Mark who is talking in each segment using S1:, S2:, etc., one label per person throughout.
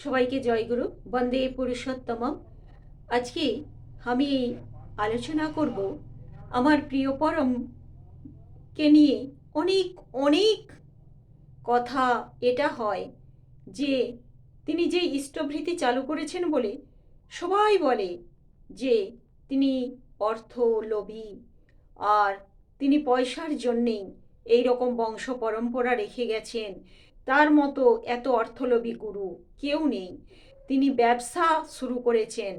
S1: সবাইকে জয়গুরু বন্দে পুরুষোত্তমম। আজকে আমি আলোচনা করব আমার প্রিয় পরম কে নিয়ে। অনেক অনেক কথা এটা হয় যে তিনি যে ইষ্টভৃতি চালু করেছেন বলে সবাই বলে যে তিনি অর্থ লোভী আর তিনি পয়সার জন্যেই এই রকম বংশ পরম্পরা রেখে গেছেন। তার মতো এত অর্থলোভী গুরু কেউ নেই। তিনি ব্যবসা শুরু করেছেন,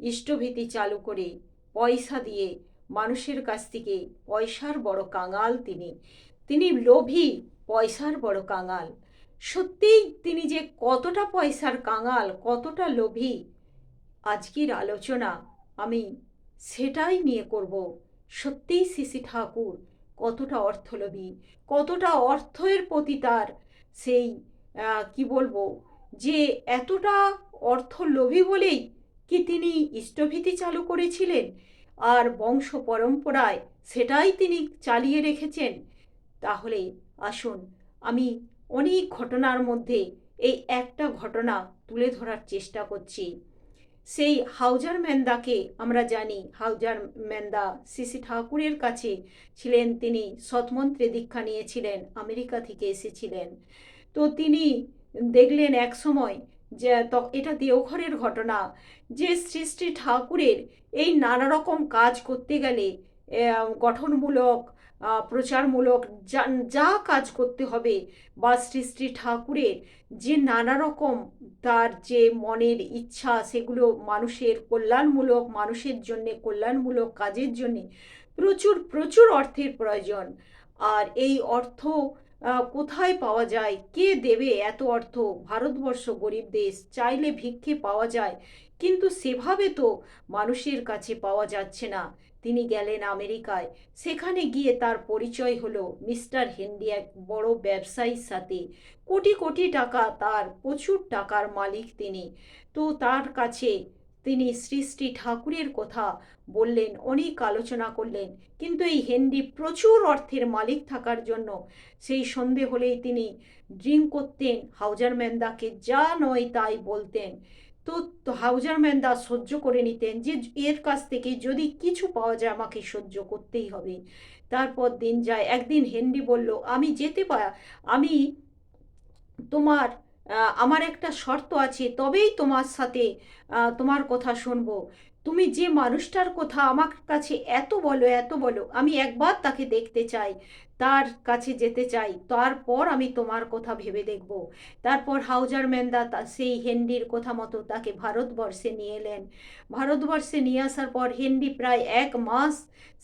S1: ইষ্টভীতি চালু করে পয়সা দিয়ে মানুষের কাছ থেকে পয়সার বড় কাঙাল তিনি। তিনি লোভী, পয়সার বড় কাঙাল। সত্যিই তিনি যে কতটা পয়সার কাঙাল, কতটা লোভী, আজকের আলোচনা আমি সেটাই নিয়ে করব। সত্যিই সিসি ঠাকুর কতটা অর্থলোভী, কতটা অর্থের প্রতি তার সেই কি বলব, যে এতটা অর্থ লোভী বলেই কি তিনি ইষ্টভীতি চালু করেছিলেন? আর বংশ পরম্পরায় সেটাই তিনি চালিয়ে রেখেছেন? তাহলে আসুন, আমি অনেক ঘটনার মধ্যে এই একটা ঘটনা তুলে ধরার চেষ্টা করছি। সেই হাউজার ম্যান্দাকে আমরা জানি। হাউজার ম্যান্দা সিসি ঠাকুরের কাছে ছিলেন, তিনি সৎমন্ত্রে দীক্ষা নিয়েছিলেন, আমেরিকা থেকে এসেছিলেন। তো তিনি দেখলেন এক সময় যে এটা দেওঘরের ঘটনা, যে শ্রী শ্রী ঠাকুরের এই নানা রকম কাজ করতে গেলে গঠনমূলক প্রচারমূলক যা যা কাজ করতে হবে বা শ্রী শ্রী ঠাকুরের যে নানা রকম তার যে মনের ইচ্ছা, সেগুলো মানুষের কল্যাণমূলক, মানুষের জন্যে, কল্যাণমূলক কাজের জন্যে প্রচুর প্রচুর অর্থের প্রয়োজন। আর এই অর্থ কোথায় পাওয়া যায়? কে দেবে এত অর্থ? ভারতবর্ষ গরিব দেশ, চাইলে ভিক্ষে পাওয়া যায়, কিন্তু সেভাবে তো মানুষের কাছে পাওয়া যাচ্ছে না। তিনি গেলেন আমেরিকায়। সেখানে গিয়ে তার পরিচয় হলো মিস্টার হেনরি এক বড় ব্যবসায়ীর সাথে। কোটি কোটি টাকা তার, প্রচুর টাকার মালিক তিনি। তো তার কাছে তিনি শ্রী শ্রী ঠাকুরের কথা বললেন, অনেক আলোচনা করলেন। কিন্তু এই হেনরি প্রচুর অর্থের মালিক থাকার জন্য সেই সন্ধে হলেই তিনি ড্রিঙ্ক করতেন হাউজার ম্যান্দাকে যা নয় তাই বলতেন। তো তো হাউজার ম্যান্দা সহ্য করে নিতেন যে এর কাছ থেকে যদি কিছু পাওয়া যায় আমাকে সহ্য করতেই হবে। তারপর দিন যায়, একদিন হেনরি বলল, আমি যেতে পারা আমি তোমার আমার একটা শর্ত আছে, তবেই তোমার সাথে তোমার কথা শুনব। তুমি যে মানুষটার কথা আমার কাছে এত বলো এত বলো, আমি একবার তাকে দেখতে চাই। তার কাছে যেতে চাই। তারপর আমি তোমার কথা ভেবে দেখব। তারপর হাউজার ম্যান্দা সেই হেনরির কথা মতো তাকে ভারতবর্ষে নিয়ে এলেন। ভারতবর্ষে নিয়ে আসার পর হেনরি প্রায় এক মাস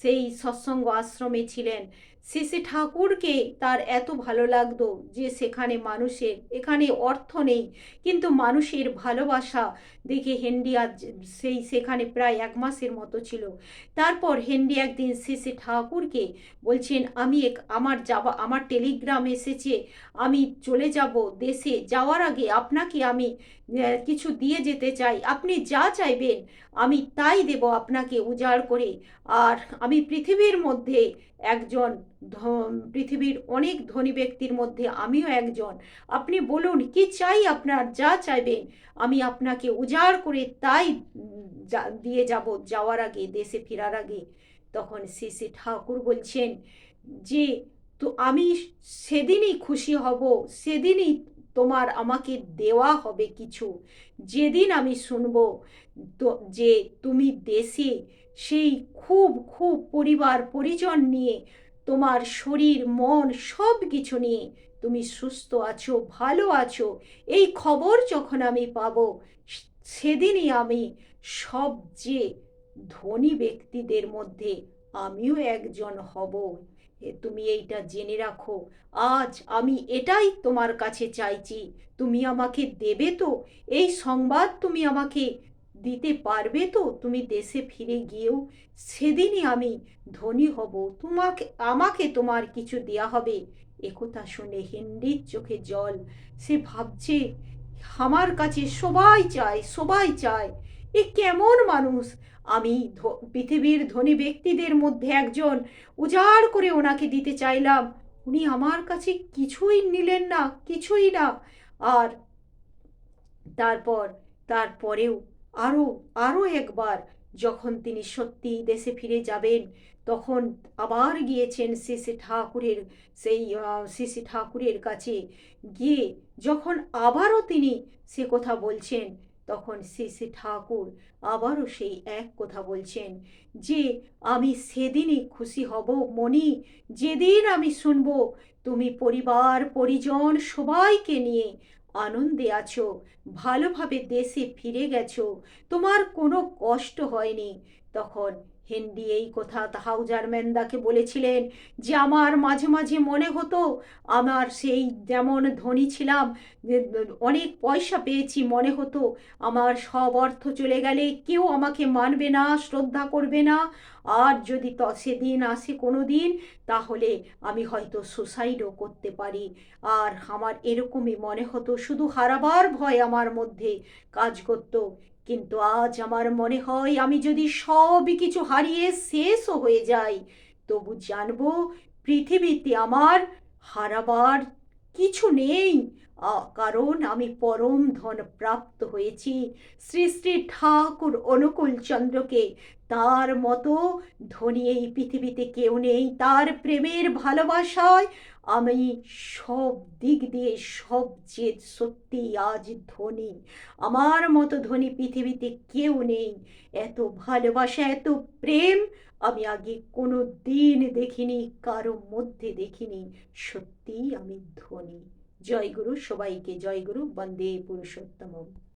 S1: সেই সৎসঙ্গ আশ্রমে ছিলেন। শ্রী ঠাকুরকে তার এত ভালো লাগতো যে সেখানে মানুষের, এখানে অর্থ নেই, কিন্তু মানুষের ভালোবাসা দেখে হেনরি আজ সেই সেখানে প্রায় এক মাসের মতো ছিল। তারপর হেনরি একদিন শ্রী ঠাকুরকে বলছেন, আমি এক আমার যাবা, আমার টেলিগ্রাম এসেছে, আমি চলে যাব দেশে। যাওয়ার আগে আপনাকে আমি কিছু দিয়ে যেতে চাই। আপনি যা চাইবেন, আমি তাই দেব আপনাকে উজাড় করে। আর আমি পৃথিবীর মধ্যে একজন পৃথিবীর অনেক ধনী ব্যক্তির মধ্যে আমিও একজন। আপনি বলুন, কি চাই আপনার? যা চাইবেন, আমি আপনাকে উজাড় করে তাই দিয়ে যাব যাওয়ার আগে, দেশে ফেরার আগে। তখন শ্রী শ্রী ঠাকুর বলছেন যে তো আমি সেদিনই খুশি হব, সেদিনই তোমার আমাকে দেওয়া হবে কিছু। যেদিন আমি শুনব তো যে তুমি দেশে সেই খুব খুব পরিবার, পরিজন নিয়ে তোমার শরীর, মন সব কিছু নিয়ে তুমি সুস্থ আছো, ভালো আছো, এই খবর যখন আমি পাবো, সেদিনই আমি সবচেয়ে ধনী ব্যক্তিদের মধ্যে আমিও একজন হব। তুমি এইটা জেনে রাখো। আজ আমি এটাই তোমার কাছে চাইছি। তুমি আমাকে দেবে তো? এই সংবাদ তুমি আমাকে দিতে পারবে তো? তুমি দেশে ফিরে গিয়েও সেদিনই আমি ধনী হব। তোমাকে, আমাকে তোমার কিছু দেয়া হবে। একথা শুনে হেনরির চোখে জল। সে ভাবছে, আমার কাছে সবাই চায় সবাই চায়। এ কেমন মানুষ? আমি পৃথিবীর ধনী ব্যক্তিদের মধ্যে একজন। উজাড় করে ওনাকে দিতে চাইলাম। উনি আমার কাছে কিছুই নিলেন না, কিছুই না। আর তারপর, তারপরেও আরও আরও একবার যখন তিনি সত্যিই দেশে ফিরে যাবেন, তখন আবার গিয়েছেন শ্রী ঠাকুরের সেই শ্রী ঠাকুরের কাছে গিয়ে যখন আবারও তিনি সে কথা বলছেন তখন শ্রী শ্রী ঠাকুর আবারও সেই এক কথা বলছেন যে, আমি সেদিনই খুশি হব মনি যেদিন আমি শুনব তুমি পরিবার, পরিজন সবাইকে নিয়ে আনন্দে আছো, ভালোভাবে দেশে ফিরে গেছো, তোমার কোনো কষ্ট হয়নি। তখন হেনরি এই কথা হাউজার ম্যান্দাকে বলেছিলেন যে, আমার মাঝে মাঝে মনে হতো আমার সেই যেমন ধনী ছিলাম অনেক পয়সা পেয়েছি, মনে হতো আমার সব অর্থ চলে গেলে কেউ আমাকে মানবে না, শ্রদ্ধা করবে না। আর যদি ত, সেদিন আসে কোনো দিন তাহলে আমি হয়তো সুসাইডও করতে পারি। আর আমার এরকমই মনে হতো, শুধু হারাবার ভয় আমার মধ্যে কাজ করতো কিন্তু আজ আমার মনে হয় আমি যদি সবই কিছু হারিয়ে শেষও হয়ে যাই, তবু জানব পৃথিবীতে আমার হারাবার কিছু নেই। কারণ আমি পরম ধন প্রাপ্ত হয়েছি। শ্রী শ্রী ঠাকুর অনুকূল চন্দ্রকে। তার মতো ধনী এই পৃথিবীতে কেউ নেই। তার প্রেমের ভালোবাসায় আমি সব দিক দিয়ে সবচেয়ে সত্যি আজ ধনী। আমার মতো ধনী পৃথিবীতে কেউ নেই। এত ভালোবাসা, এত প্রেম আমি আগে কোনো দিন দেখিনি, কারও মধ্যে দেখিনি। সত্যিই আমি ধনী। জয় গুরু সবাইকে জয় গুরু বন্দে পুরুষোত্তম